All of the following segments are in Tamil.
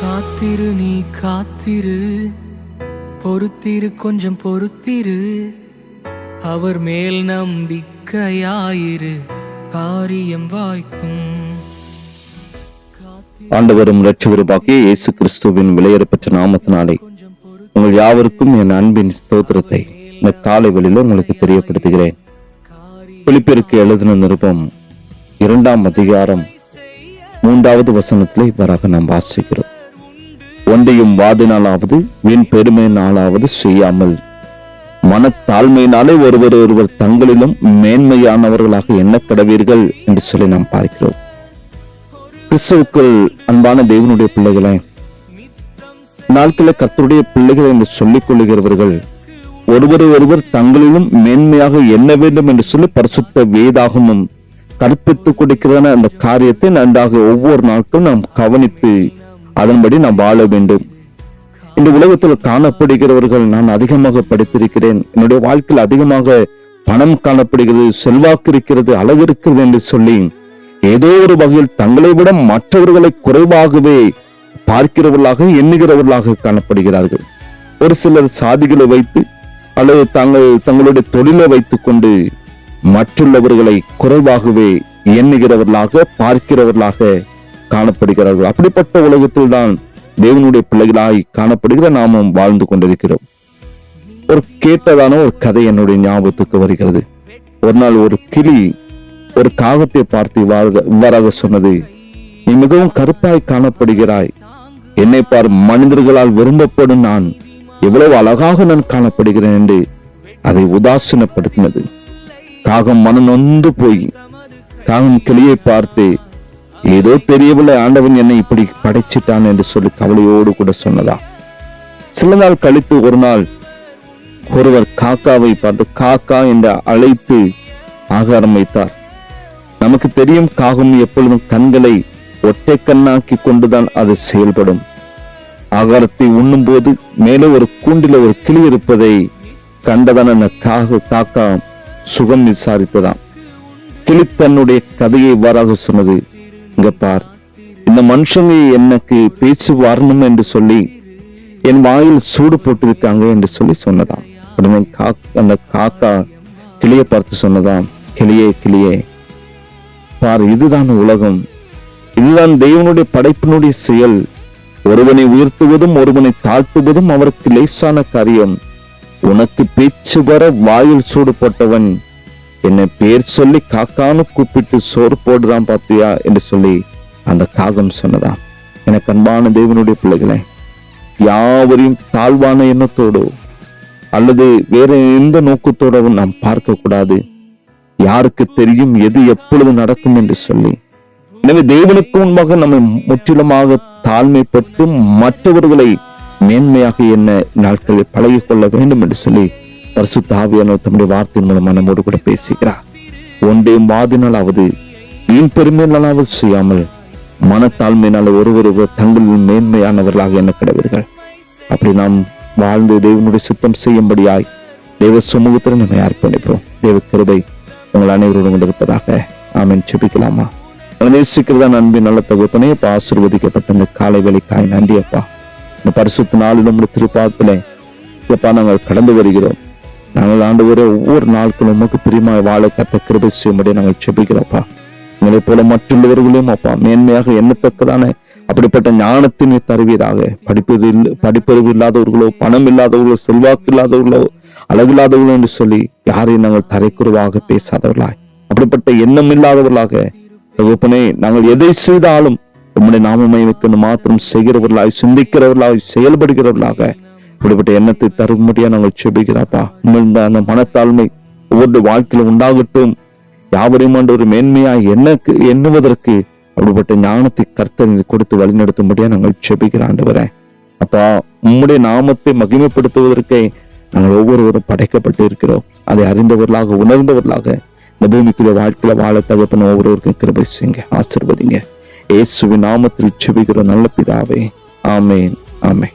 காத்திரு நீ காத்திரு. பொறுத்திரு கொஞ்சம் பொறுத்திரு. அவர் மேல் நம்பிக்கையாயிரு. காரியம் வாய்க்கும். ஆண்டவரும் இரட்சகருமாகிய இயேசு கிறிஸ்துவின் விலையேறப்பெற்ற நாமத்தினாலே உங்கள் யாவருக்கும் என் அன்பின் ஸ்தோத்திரத்தை இந்த காலை வெளியில உங்களுக்கு தெரியப்படுத்துகிறேன். பிலிப்பிற்கு எழுதின நிருபம் இரண்டாம் அதிகாரம் மூன்றாவது வசனத்திலே இவ்வாறாக நாம் வாசிக்கிறோம். ஒன்றையும் வாதினாலாவது வீண் பெருமையினாலாவது செய்யாமல். மனத்தாழ்மையினாலே ஒருவர் ஒருவர் தங்களிலும் மேன்மையானவர்களாக என்ன கடவீர்கள் என்று சொல்லி நாம் பார்க்கிறோம். கிறிஸ்துவுக்குள் அன்பான தேவனுடைய பிள்ளைகளே நாட்களில் கத்தருடைய பிள்ளைகள் என்று சொல்லிக் கொள்ளுகிறவர்கள் ஒருவர் ஒருவர் தங்களிலும் மேன்மையாக எண்ண வேண்டும் என்று சொல்லி பரிசுத்த வேதாகமும் கற்பித்துக் கொடுக்கிறதான அந்த காரியத்தை நன்றாக ஒவ்வொரு நாட்களும் நாம் கவனித்து அதன்படி நாம் வாழ வேண்டும். இந்த உலகத்தில் காணப்படுகிறவர்கள் நான் அதிகமாக படித்திருக்கிறேன். என்னுடைய வாழ்க்கையில் அதிகமாக பணம் காணப்படுகிறது செல்வாக்கு இருக்கிறது அழகு இருக்கிறது என்று சொல்லி ஏதோ ஒரு வகையில் தங்களை விட மற்றவர்களை குறைவாகவே பார்க்கிறவர்களாக எண்ணுகிறவர்களாக காணப்படுகிறார்கள். ஒரு சிலர் சாதிகளை வைத்து அல்லது தாங்கள் தங்களுடைய தொழிலை வைத்துக் கொண்டு மற்றுள்ளவர்களை குறைவாகவே எண்ணுகிறவர்களாக பார்க்கிறவர்களாக காணப்படுகிறார்கள் அப்படிப்பட்ட உலகத்தில் தான் தேவனுடைய பிள்ளைகளாய் காணப்படுகிற நாமும் வாழ்ந்து கொண்டிருக்கிறோம். ஒரு கேட்டதான ஒரு கதை என்னுடைய ஞாபகத்துக்கு வருகிறது. ஒரு நாள் ஒரு கிளி ஒரு காகத்தை பார்த்து இவ்வாறாக சொன்னது நீ மிகவும் கருப்பாய் காணப்படுகிறாய். என்னை பார் மனிதர்களால் விரும்பப்படும் நான் எவ்வளவு அழகாக நான் காணப்படுகிறேன் என்று அதை உதாசீனப்படுத்தினது. காகம் மனம் நொந்து போய் காகம் கிளியை பார்த்து ஏதோ தெரியவில்லை ஆண்டவன் என்னை இப்படி படைச்சிட்டான் என்று சொல்லி கவலையோடு கூட சொன்னதா? சில நாள் கழித்து ஒரு நாள் ஒருவர் காக்காவை பார்த்து காக்கா என்று அழைத்து ஆகாரம் வைத்தார். நமக்கு தெரியும் காகம் எப்பொழுதும் கண்களை ஒற்றை கண்ணாக்கி கொண்டுதான் அது செயல்படும். ஆகாரத்தை உண்ணும்போது மேலே ஒரு கூண்டில ஒரு கிளி இருப்பதை கண்டதான அந்த காக காக்கா சுகம் விசாரித்ததாம். கிளி தன்னுடைய கதையை இவ்வாறாக சொன்னது இங்க பார். இந்த மனுஷங்க எனக்கு பேச்சு வரணும் என்று சொல்லி என் வாயில் சூடு போட்டிருக்காங்க என்று சொல்லி சொன்னதாம். உடனே காக் அந்த காக்கா கிளியை பார்த்து சொன்னதாம் கிளியே கிளியே பார் இதுதான் உலகம். இதுதான் தெய்வனுடைய படைப்பினுடைய செயல். ஒருவனை உயர்த்துவதும் ஒருவனை தாழ்த்துவதும் அவருக்கு லேசான காரியம். உனக்கு பேச்சு வர வாயில் சூடு போட்டவன் என்னை பேர் சொல்லி காக்கான்னு கூப்பிட்டு சோறு போடுறான் பார்த்தியா என்று சொல்லி அந்த காகம் சொன்னதாம். எனக்கு அன்பான தேவனுடைய பிள்ளைகளே யாவரையும் தாழ்வான எண்ணத்தோடோ அல்லது வேற எந்த நோக்கத்தோடவும் நாம் பார்க்க கூடாது யாருக்கு தெரியும் எது எப்பொழுது நடக்கும் என்று சொல்லி. எனவே தேவனுக்கு முன்பாக நம்மை முற்றிலுமாக தாழ்மைப்பட்டு மற்றவர்களை மேன்மையாக என்ன நாட்களில் பழகிக் கொள்ள வேண்டும் என்று சொல்லி பரிசு தாவியானவர் தம்முடைய வார்த்தையின் மூலமா நம்மோடு கூட பேசுகிறார். ஒன்றே மாதினாலாவது வீண் பெருமையினாலாவது செய்யாமல் மனத்தாழ்மையினால் ஒருவர் ஒருவர் தங்களின் மேன்மையானவர்களாக என்ன கிடவீர்கள் அப்படி நாம் வாழ்ந்து தேவனுடைய சுத்தம் செய்யும்படியாய் தேவ சமூகத்தில் நம்மை அர்ப்பணிப்போம். தேவ கிருபை உங்கள் அனைவரோடும் கொண்டிருப்பதாக இருப்பதாக சுபிக்கலாமா செபிக்கலாமா உங்களை நேசிக்கிறதா நன்றி நல்ல தகுப்பனே இப்ப ஆசிர்வதிக்கப்பட்ட இந்த காலை வேலைக்காய் நன்றி அப்பா இந்த பரிசுத்த நாளில் நம்முடைய திருப்பாத்தில் எப்பா நாங்கள் கடந்து வருகிறோம். நாங்கள் ஆண்டு ஒவ்வொரு நாட்களும் உமக்கு பிரியமாய் வாழ கத்த கிருபை செய்யும்படி நாங்கள் செபிக்கிறோப்பா உங்களை போல மற்றுள்ளவர்களையும் அப்பா மேன்மையாக எண்ணத்தக்கதான அப்படிப்பட்ட ஞானத்தினை தருவீராக. படிப்பது படிப்பறிவு இல்லாதவர்களோ பணம் இல்லாதவர்களோ செல்வாக்கு இல்லாதவர்களோ அழகில்லாதவர்களோ என்று சொல்லி யாரையும் நாங்கள் தரைக்குறவாக பேசாதவர்களாய். அப்படிப்பட்ட எண்ணம் இல்லாதவர்களாக. தகப்பனே நாங்கள் எதை செய்தாலும் உம்முடைய நாமமயமிக்கு மாத்திரம் செய்கிறவர்களாய் சிந்திக்கிறவர்களாய் செயல்படுகிறவர்களாக இப்படிப்பட்ட எண்ணத்தை தரும்படியா நாங்கள் செபிக்கிறாப்பா உண்மைந்த அந்த மனத்தாழ்மை ஒவ்வொரு வாழ்க்கையில உண்டாகட்டும். யாவரையும் ஆண்டு ஒரு மேன்மையாக என்னக்கு எண்ணுவதற்கு அப்படிப்பட்ட ஞானத்தை கர்த்தர் கொடுத்து வழிநடத்தும்படியா நாங்கள் செபிக்கிற ஆண்டவரேன் அப்பா உம்முடைய நாமத்தை மகிமைப்படுத்துவதற்கே நாங்கள் ஒவ்வொருவரும் படைக்கப்பட்டு இருக்கிறோம். அதை அறிந்தவர்களாக உணர்ந்தவர்களாக இந்த பூமிக்குரிய வாழ்க்கையில வாழ தகப்பன ஒவ்வொருவருக்கும் கிருபை செய்யுங்க ஆசிர்வதிங்க. இயேசுவின் நாமத்தில் செபிக்கிற நல்ல பிதாவே. ஆமேன் ஆமேன்.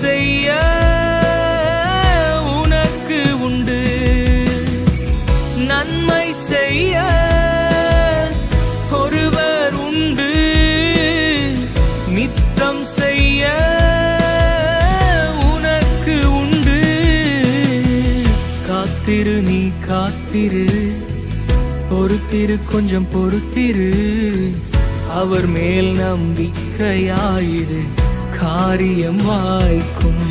செய்ய உனக்கு உண்டு. நன்மை செய்ய ஒருவர் உண்டு. மித்தம் செய்ய உனக்கு உண்டு. காத்திரு நீ காத்திரு. பொறுத்திரு கொஞ்சம் பொறுத்திரு. அவர் மேல் நம்பிக்கையாயிரு. காரியம் வாய்க்கும்